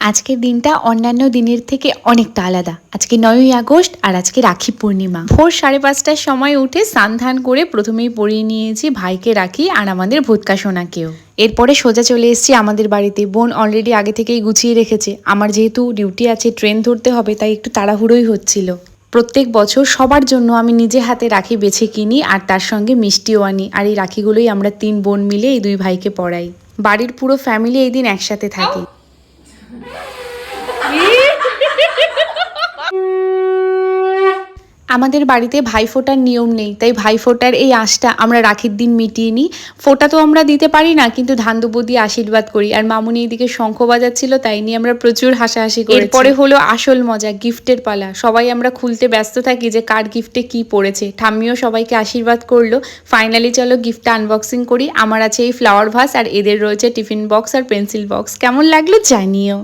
আজকের দিনটা অন্যান্য দিনের থেকে অনেকটা আলাদা। আজকে নয়ই আগস্ট আর আজকে রাখি পূর্ণিমা। ভোর সাড়ে পাঁচটার সময় উঠে স্নান ধান করে প্রথমেই পরিয়ে নিয়েছি ভাইকে রাখি আর আমাদের ভূতকা এরপরে সোজা চলে এসেছি আমাদের বাড়িতে। বোন অলরেডি আগে থেকেই গুছিয়ে রেখেছে। আমার যেহেতু ডিউটি আছে ট্রেন ধরতে হবে, তাই একটু তাড়াহুড়োই হচ্ছিল। প্রত্যেক বছর সবার জন্য আমি নিজে হাতে রাখি বেছে কিনি আর তার সঙ্গে মিষ্টিও আনি। আর এই রাখিগুলোই আমরা তিন বোন মিলে এই দুই ভাইকে পড়াই। বাড়ির পুরো ফ্যামিলি এই দিন একসাথে থাকে। আমাদের বাড়িতে ভাইফোঁটার নিয়ম নেই, তাই ভাইফোঁটার এই আঁশটা আমরা রাখির দিন মিটিয়ে নিই। ফোঁটা তো আমরা দিতে পারি না, কিন্তু ধান দিয়ে আশীর্বাদ করি। আর মামুনি এদিকে শঙ্খ বাজাচ্ছিল, তাই নিয়ে আমরা প্রচুর হাসাহাসি করি এরপরে হলো আসল মজা, গিফটের পালা। সবাই আমরা খুলতে ব্যস্ত থাকি যে কার গিফটে কি পড়েছে। ঠাম্মিও সবাইকে আশীর্বাদ করল। ফাইনালি চলো গিফটটা আনবক্সিং করি। আমার আছে এই ফ্লাওয়ার ভাস আর এদের রয়েছে টিফিন বক্স আর পেন্সিল বক্স। কেমন লাগল জানিও।